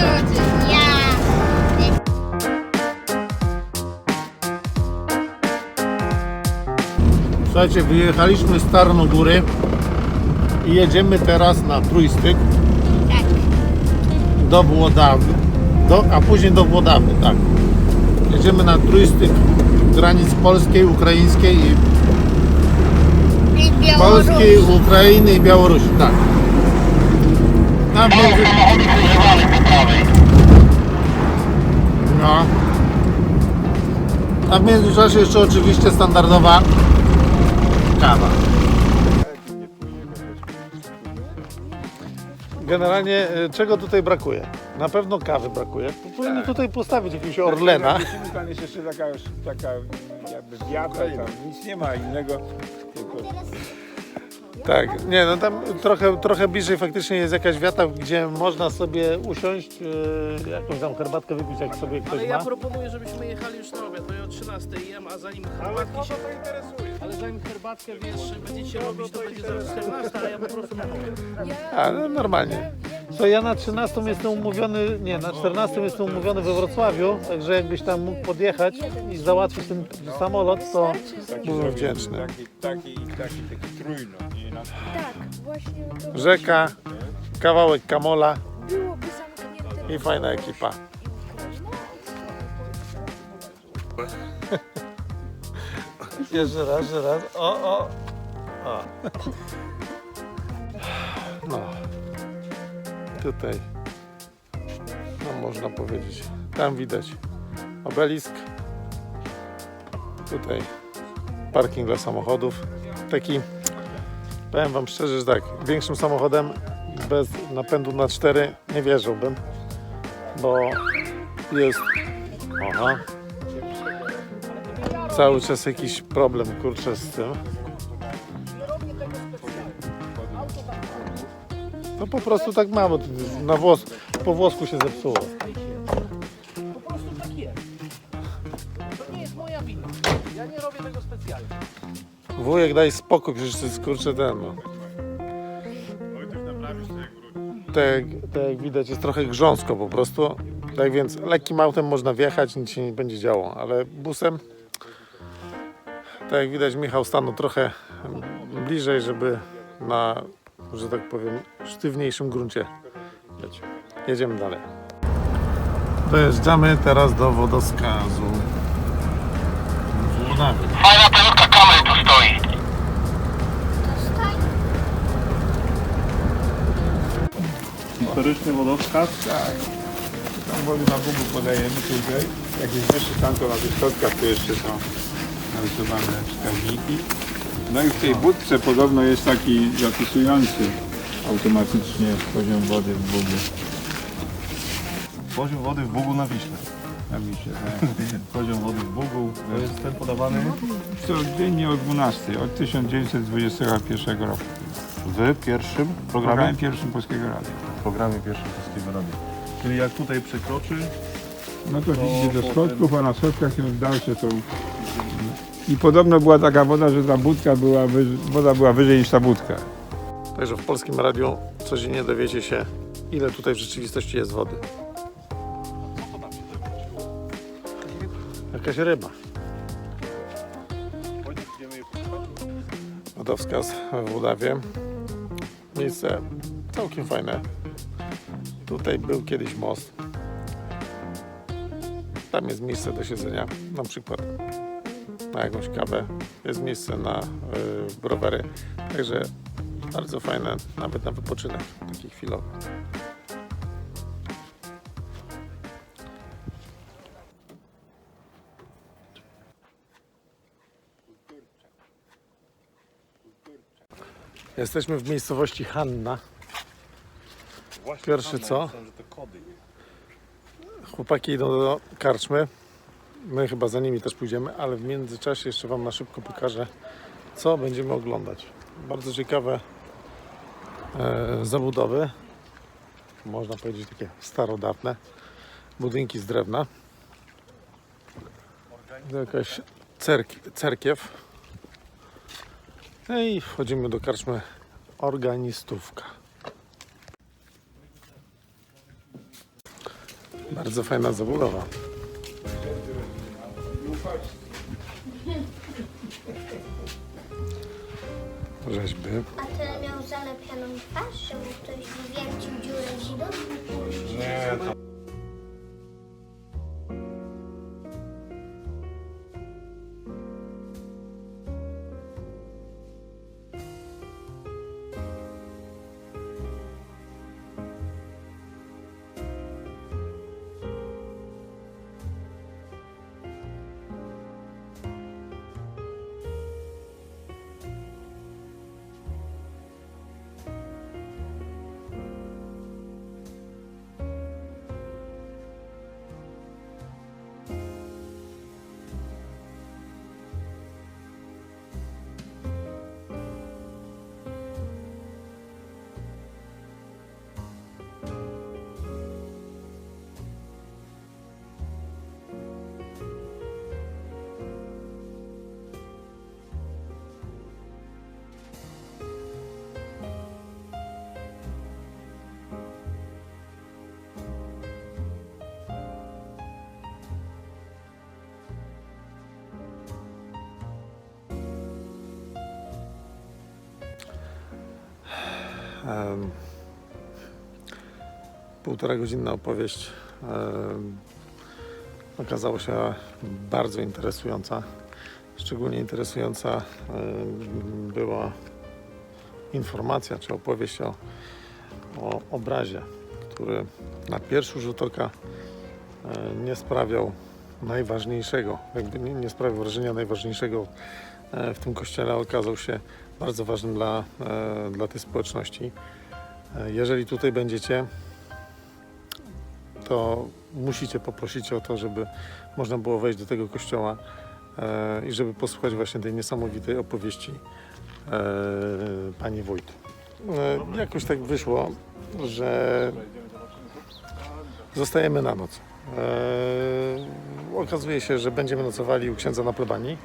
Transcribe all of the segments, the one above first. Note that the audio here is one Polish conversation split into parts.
drodzy, ja... Słuchajcie, wyjechaliśmy z Tarnogóry i jedziemy teraz na Trójstyk Tak. do Włodawy, do, a później do Włodawy, tak. Jedziemy na Trójstyk granic polskiej, ukraińskiej i I Białoruś. Polskiej, Ukrainy i Białorusi, tak. Tam między... No. A w międzyczasie jeszcze oczywiście standardowa kawa. Generalnie e, czego tutaj brakuje? Na pewno kawy brakuje. Powinni tutaj postawić jakiegoś Orlena. Musimy tam jest jeszcze taka, już, taka jakby wiata, tam nic nie ma innego. Tylko Tak, nie no tam trochę, trochę bliżej faktycznie jest jakaś wiata, gdzie można sobie usiąść, e, jakąś tam herbatkę wypić, jak sobie ktoś Ale ja ma. proponuję, żebyśmy jechali już na obiad, bo ja o 13 jem, a zanim herbatki się... to interesuje. Ale zanim herbatkę, wiesz, będziecie robić, to będzie zaraz 14, a ja po prostu na obiad. A, no normalnie. To ja na 13 jestem umówiony, nie, na 14 jestem umówiony we Wrocławiu, także jakbyś tam mógł podjechać i załatwić ten samolot, to byłbym wdzięczny. Taki, taki, taki, taki trójno. No, Tak, właśnie to Rzeka, kawałek kamola byłoby zamknięte. i fajna ekipa. Jeszcze raz, jeszcze raz. O, o, o. Tutaj. No można powiedzieć. Tam widać obelisk. Tutaj parking dla samochodów. Taki, powiem Wam szczerze, że tak, większym samochodem bez napędu na 4 nie wierzyłbym, bo jest, aha, cały czas jakiś problem, kurczę, z tym. No po prostu tak mamy, to na włos, po włosku się zepsuło. Po prostu tak jest. To nie jest moja wina. Ja nie robię tego specjalnie. Wujek daj spokój, przecież to jest kurczę ten no. Tak, tak jak widać jest trochę grząsko po prostu. Tak więc lekkim autem można wjechać, nic się nie będzie działo, ale busem tak jak widać Michał stanął trochę bliżej, żeby na, że tak powiem, sztywniejszym gruncie. Jedziemy dalej. Dojeżdżamy teraz do wodoskazu. Włodawy. Fajna peruka kamery tu stoi. Historyczny wodowskaz. tak. Tam wody na Google podajemy tutaj. Jak jest wyższy tam, to na tych schodkach tu jeszcze są narysowane wskaźniki. No i w tej budce podobno jest taki zapisujący automatycznie poziom wody w Bugu. Poziom wody w Bugu na Wiśle. Na Wiśle, tak. Poziom wody w Bugu to jest ten podawany Codziennie o 12, od 1921 roku. w pierwszym programie, programie pierwszym Polskiego Radia. w programie pierwszym Polskiego Radia. Czyli jak tutaj przekroczy, No to idzie do schodków, a na schodkach już dalsze są. I podobno była taka woda, że ta budka była, wyż- woda była wyżej niż ta budka. Także w polskim radiu codziennie dowiecie się, ile tutaj w rzeczywistości jest wody. Jakaś ryba. Wodowskaz w Włodawie. Miejsce całkiem fajne. Tutaj był kiedyś most. Tam jest miejsce do siedzenia, na przykład na jakąś kawę. Jest miejsce na y, rowery. Także bardzo fajne, nawet na wypoczynek taki chwilowy. Jesteśmy w miejscowości Hanna. Pierwsze co? Chłopaki idą do karczmy. My chyba za nimi też pójdziemy, ale w międzyczasie jeszcze Wam na szybko pokażę, co będziemy oglądać. Bardzo ciekawe e, zabudowy. Można powiedzieć takie starodawne. Budynki z drewna. Jakaś cerk- cerkiew. No i wchodzimy do karczmy organistówka. Bardzo fajna zabudowa. Rzeźby. A ten miał zalepioną twarz, żeby ktoś wywiercił dziurę zidów? Em, Półtora godzinna opowieść em, okazała się bardzo interesująca. Szczególnie interesująca em, była informacja czy opowieść o, o obrazie, który na pierwszy rzut oka e, nie sprawiał najważniejszego, jakby nie, nie sprawiał wrażenia najważniejszego e, w tym kościele, okazał się bardzo ważnym dla, e, dla tej społeczności. E, Jeżeli tutaj będziecie, to musicie poprosić o to, żeby można było wejść do tego kościoła e, i żeby posłuchać właśnie tej niesamowitej opowieści pani wójt. Jakoś tak wyszło, że zostajemy na noc. Okazuje się, że będziemy nocowali u księdza na plebanii.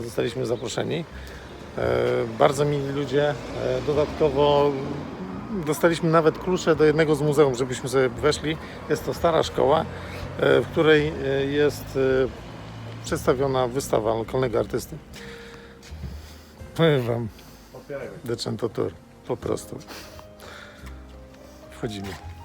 Zostaliśmy zaproszeni. E, bardzo mili ludzie. E, dodatkowo dostaliśmy nawet klucze do jednego z muzeum, żebyśmy sobie weszli. Jest to stara szkoła, e, w której jest przedstawiona wystawa lokalnego artysty. Powiem Wam, Decento Tour, po prostu. Wchodzimy.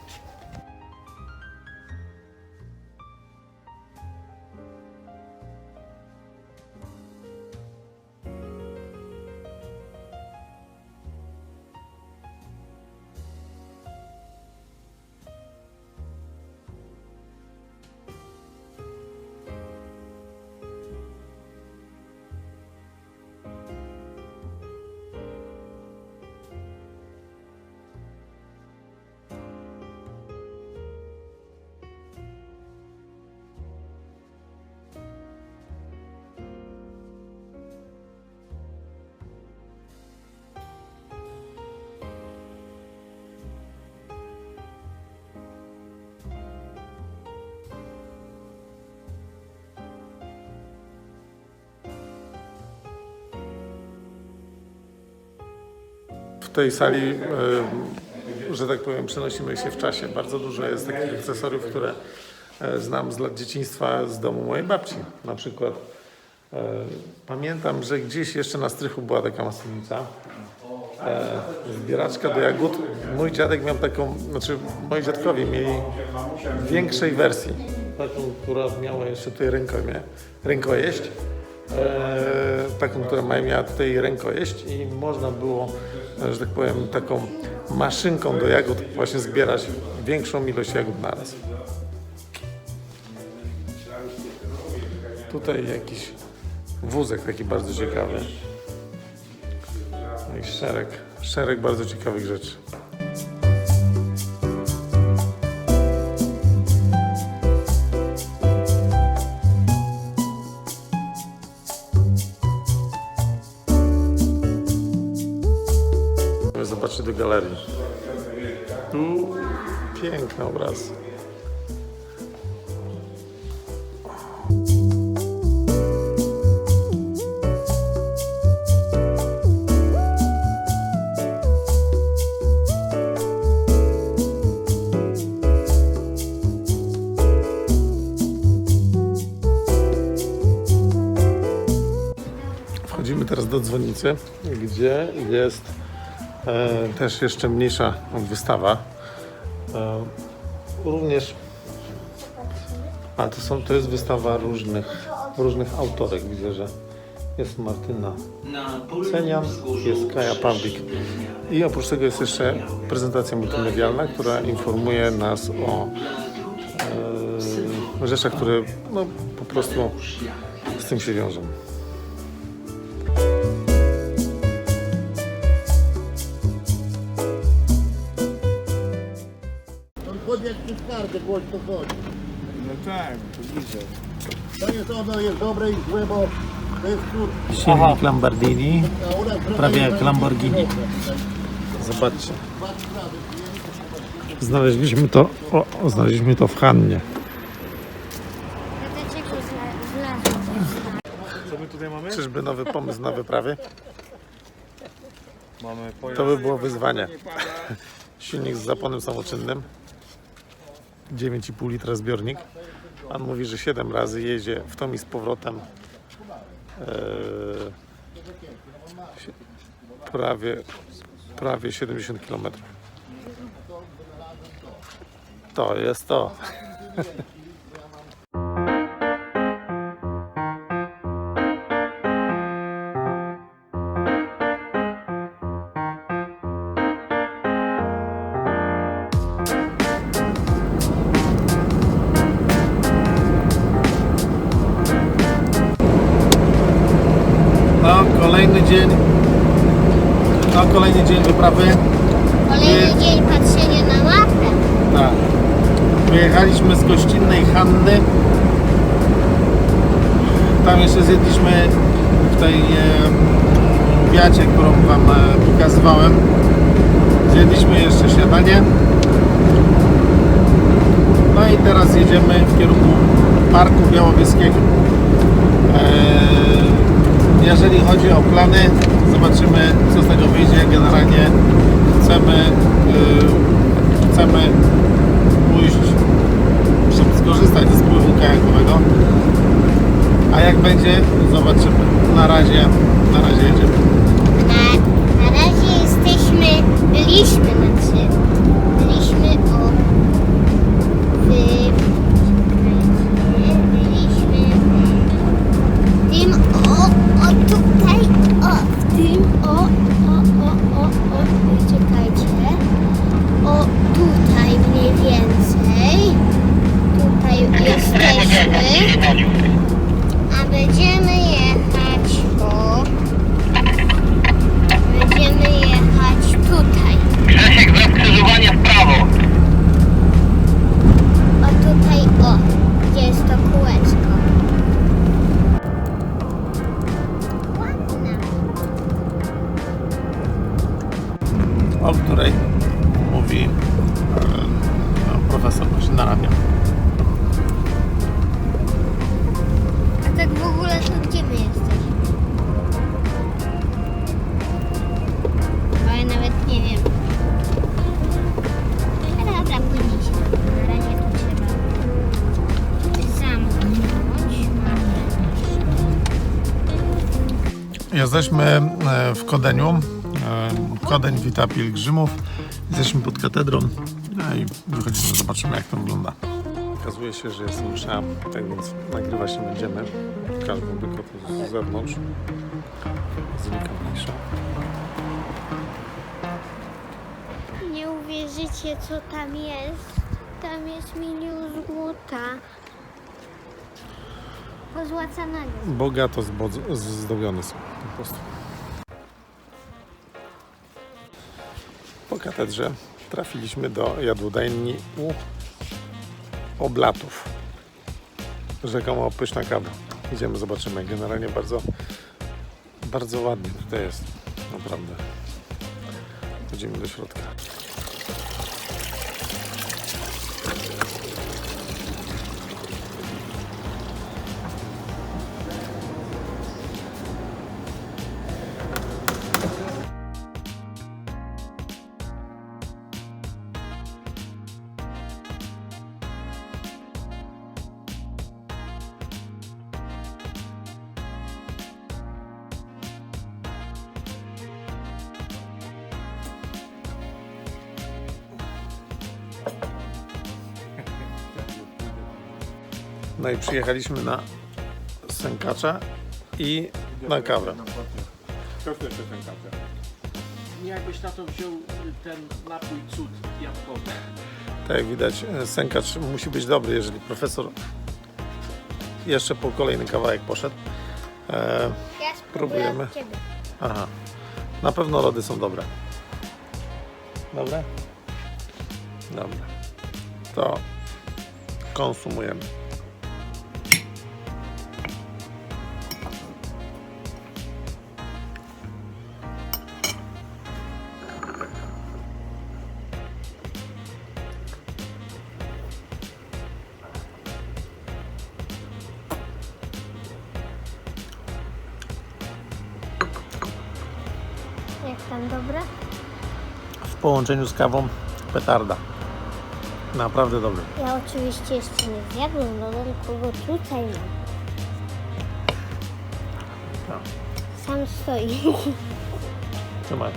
Tej sali, e, że tak powiem, przenosimy się w czasie. Bardzo dużo jest takich akcesoriów, które e, znam z lat dzieciństwa z domu mojej babci. Na przykład e, pamiętam, że gdzieś jeszcze na strychu była taka masownica. E, zbieraczka do jagód. Mój dziadek miał taką, znaczy moi dziadkowie mieli większej wersji. Taką, która miała jeszcze tutaj rękojmie, rękojeść. E, taką, która miała tutaj rękojeść i można było, że tak powiem, taką maszynką do jagód właśnie zbierać większą ilość jagód naraz. Tutaj jakiś wózek taki bardzo ciekawy. I szereg, szereg bardzo ciekawych rzeczy. galerii. Tu piękny obraz. Wchodzimy teraz do dzwonicy, gdzie jest też jeszcze mniejsza wystawa. E, również. A to, są, to jest wystawa różnych, różnych autorek. Widzę, że jest Martyna Cenian, jest Kaja Pawlik. I oprócz tego jest jeszcze prezentacja multimedialna, która informuje nas o e, rzeczach, które no, po prostu z tym się wiążą. No tak, to widzę. To jest ono, jest dobre i złe, bo to jest cór. Silnik Lamborghini, prawie jak Lamborghini. Zobaczcie. Znaleźliśmy to, o, znaleźliśmy to w Hannie. Co my tutaj mamy? Czyżby nowy pomysł na wyprawy? Mamy pojazd. To by było wyzwanie. Silnik z zaponem samoczynnym. 9,5 litra zbiornik. Pan mówi, że 7 razy jedzie w tom i z powrotem. Sie- prawie, prawie 70 km. To jest to. jeszcze zjedliśmy w tej wiacie, którą Wam e, pokazywałem. Zjedliśmy jeszcze śniadanie. No i teraz jedziemy w kierunku Parku Białowieskiego. E, jeżeli chodzi o plany, zobaczymy co z tego wyjdzie. Generalnie chcemy, e, chcemy pójść, skorzystać ze spływu kajakowego. A jak będzie, zobaczymy. Na razie, na razie jedziemy. Na, na razie jesteśmy, byliśmy, znaczy, byliśmy o, w, Jesteśmy e, w Kodeniu. E, Kodeń wita pielgrzymów. Jesteśmy pod katedrą. No i wychodzimy, zobaczymy jak to wygląda. Okazuje się, że jest msza, tak więc nagrywać nie będziemy. Każdy tylko to z zewnątrz. Znika mniejsza. Nie uwierzycie, co tam jest. Tam jest milion złota. Pozłacanego. Bogato zdobione są po prostu. Po katedrze trafiliśmy do jadłodajni u Oblatów. Rzekomo pyszna kawa. Idziemy, zobaczymy. Generalnie bardzo, bardzo ładnie tutaj jest. Naprawdę. Chodzimy do środka. No i przyjechaliśmy na sękacza i na kawę. Co chcesz jeszcze ten kafę? Jakbyś na to wziął y, ten napój cud jabłkowy. Tak jak widać, e, sękacz musi być dobry, jeżeli profesor jeszcze po kolejny kawałek poszedł. E, Ja spróbuję Próbujemy. aha, na pewno lody są dobre. Dobre? Dobra. To konsumujemy. Połączeniu z kawą petarda. Naprawdę dobry. Ja oczywiście jeszcze nie zjadłem lodem, kogo tutaj mam. Tak. Sam stoi. Trzymaj.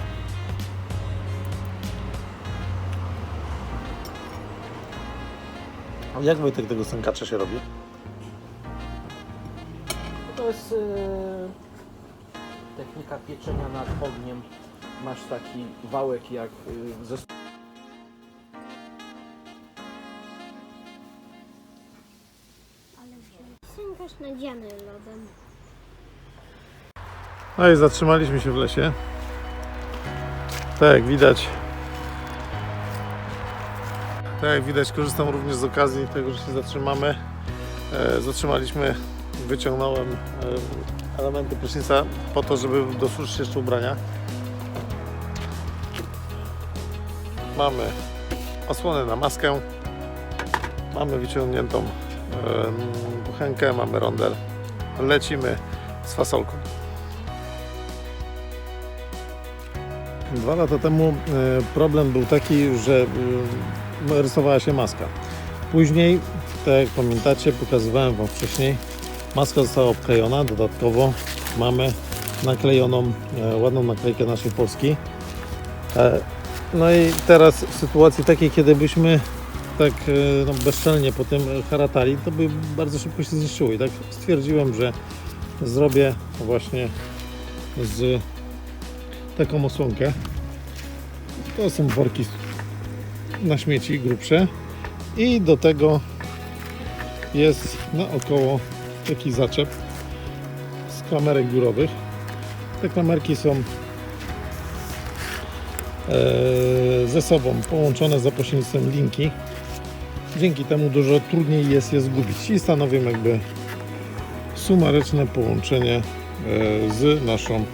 A Jak Wojtek tego sękacza się robi? To jest y, technika pieczenia nad ogniem. Masz taki wałek jak y, ze Sękasz nadziany lodem. No i zatrzymaliśmy się w lesie. Tak jak widać. Tak jak widać, korzystam również z okazji tego, że się zatrzymamy. E, zatrzymaliśmy, wyciągnąłem e, elementy prysznica po to, żeby dosuszyć jeszcze ubrania. Mamy osłonę na maskę. Mamy wyciągniętą kuchenkę, mamy rondel. Lecimy z fasolką. Dwa lata temu e, problem był taki, że e, rysowała się maska. Później, tak jak pamiętacie, pokazywałem Wam wcześniej, maska została obklejona. Dodatkowo mamy naklejoną, e, ładną naklejkę naszej Polski. No i teraz w sytuacji takiej, kiedy byśmy tak e, no, bezczelnie po tym haratali, to by bardzo szybko się zniszczyło. I tak stwierdziłem, że zrobię właśnie z taką osłonkę. To są worki na śmieci grubsze i do tego jest naokoło taki zaczep z klamerek górowych. Te klamerki są ze sobą połączone za pośrednictwem linki. Dzięki temu dużo trudniej jest je zgubić i stanowią jakby sumaryczne połączenie e, z naszą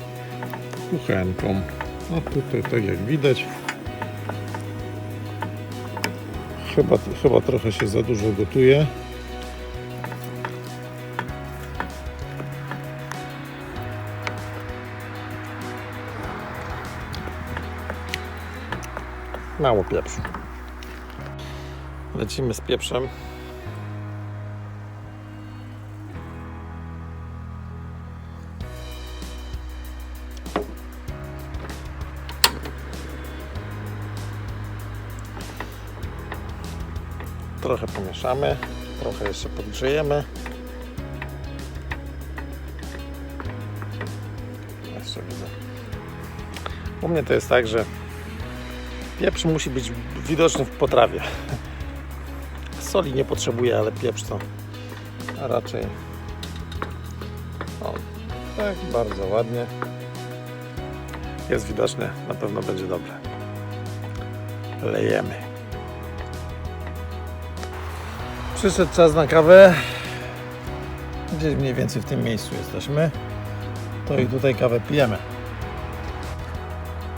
kuchenką. No tutaj tak jak widać chyba, chyba trochę się za dużo gotuje. Mało pieprzu. Lecimy z pieprzem. Trochę pomieszamy, trochę jeszcze podgrzejemy. Jeszcze widzę. U mnie to jest tak, że pieprz musi być widoczny w potrawie. Soli nie potrzebuję, ale pieprz to raczej. O, tak, bardzo ładnie. Jest widoczny, na pewno będzie dobre. Lejemy. Przyszedł czas na kawę. Gdzieś mniej więcej w tym miejscu jesteśmy. To i tutaj kawę pijemy.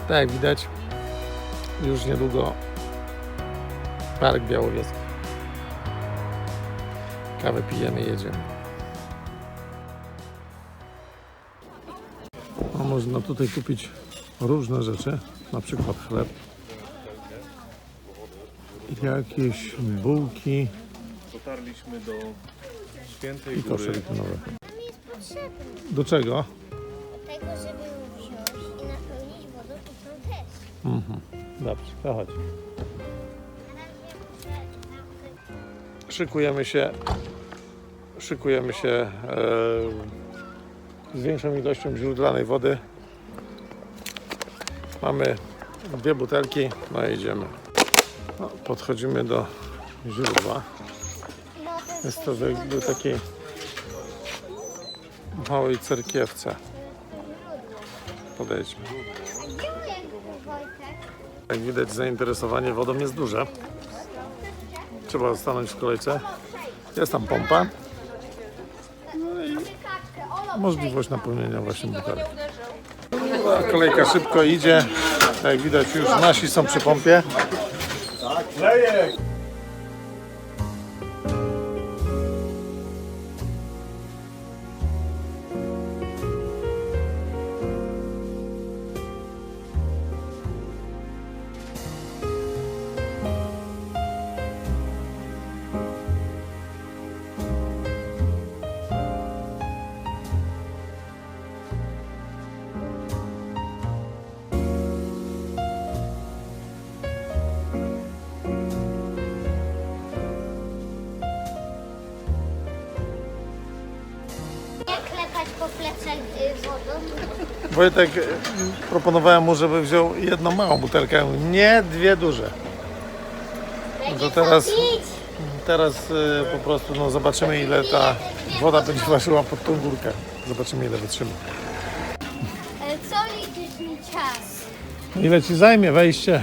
Tak jak widać, już niedługo Park Białowieski. Kawę pijemy jedziemy. A można tutaj kupić różne rzeczy, na przykład chleb, jakieś bułki Dotarliśmy do Świętej i Góry. litynowe. Mi jest potrzebny Do czego? do tego, żeby ją wziąć i napełnić wodą i tą też. Mhm. Dobrze, to chodź. Szykujemy się szykujemy się e, z większą ilością źródlanej wody. Mamy dwie butelki, no i idziemy. No, podchodzimy do źródła. Jest to jakby takiej małej cerkiewce. Podejdźmy. A gdzie jest Wojtek? Jak widać zainteresowanie wodą jest duże. Trzeba stanąć w kolejce. Jest tam pompa. No i możliwość napełnienia właśnie butelek. Kolejka szybko idzie. Jak widać już nasi są przy pompie. Jak y, wodą? Wojtek, y, proponowałem mu, żeby wziął jedną małą butelkę, nie dwie duże. Będzie teraz- co pić. Teraz y, po prostu no, zobaczymy ile ta woda będzie ważyła pod tą górkę. Zobaczymy ile wytrzyma. Co liczysz mi czas? Ile ci zajmie wejście?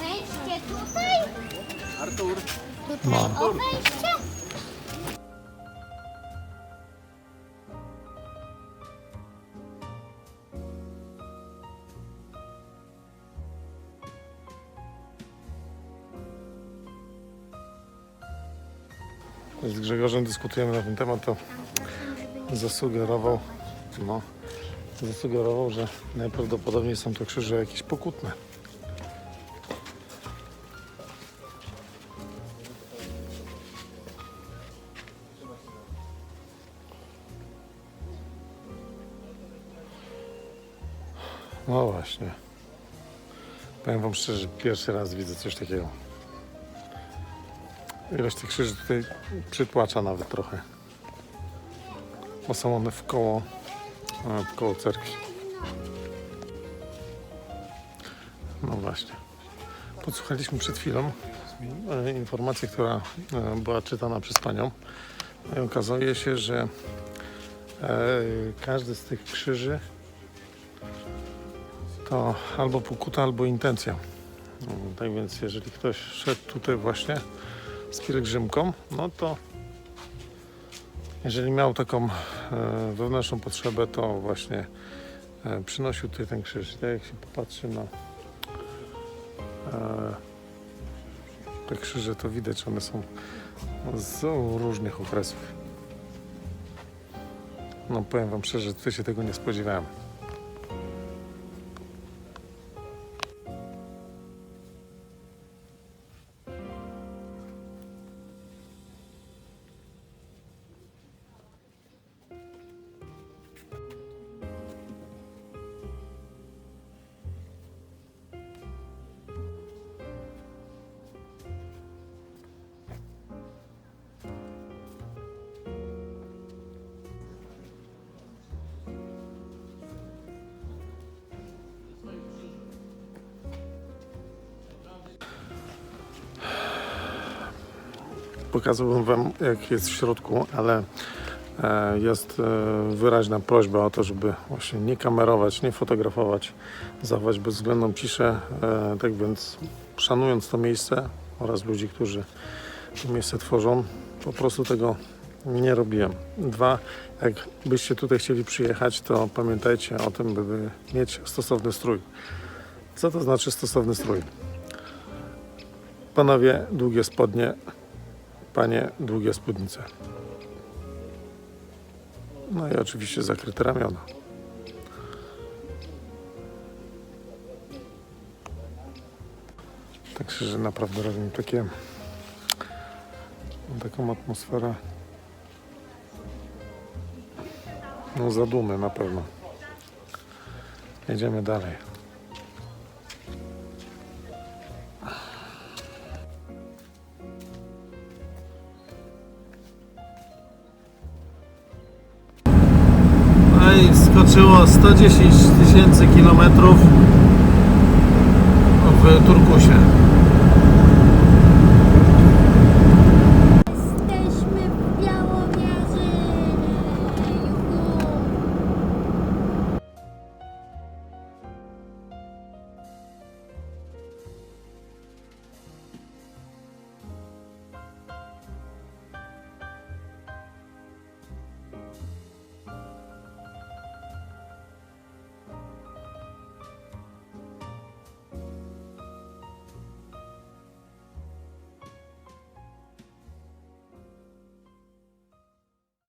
Wejście tutaj? Artur, No. O wejście? Grzegorzem dyskutujemy na ten temat, to zasugerował, no, zasugerował, że najprawdopodobniej są to krzyże jakieś pokutne. No właśnie. Powiem Wam szczerze, pierwszy raz widzę coś takiego. Ilość tych krzyży tutaj przytłacza nawet trochę. Bo są one w koło, e, w koło cerkwi. No właśnie. Podsłuchaliśmy przed chwilą e, informację, która e, była czytana przez panią. No I okazuje się, że każdy z tych krzyży to albo pokuta, albo intencja. No, tak więc jeżeli ktoś szedł tutaj właśnie z pielgrzymką, no to jeżeli miał taką e, wewnętrzną potrzebę, to właśnie e, przynosił tutaj ten krzyż. Tak jak się popatrzy na e, te krzyże, to widać, one są z różnych okresów. No powiem Wam szczerze, tutaj się tego nie spodziewałem. Pokazałbym Wam, jak jest w środku, ale e, jest e, wyraźna prośba o to, żeby właśnie nie kamerować, nie fotografować, zachować bezwzględną ciszę. E, Tak więc, szanując to miejsce oraz ludzi, którzy to miejsce tworzą, po prostu tego nie robiłem. Dwa, jak byście tutaj chcieli przyjechać, to pamiętajcie o tym, by mieć stosowny strój. Co to znaczy stosowny strój? Panowie, długie spodnie, panie długie spódnice. No i oczywiście zakryte ramiona. Także, że naprawdę robię takie taką atmosferę no zadumy na pewno. Jedziemy dalej. Przekroczyło 110 tysięcy kilometrów w Turkusie.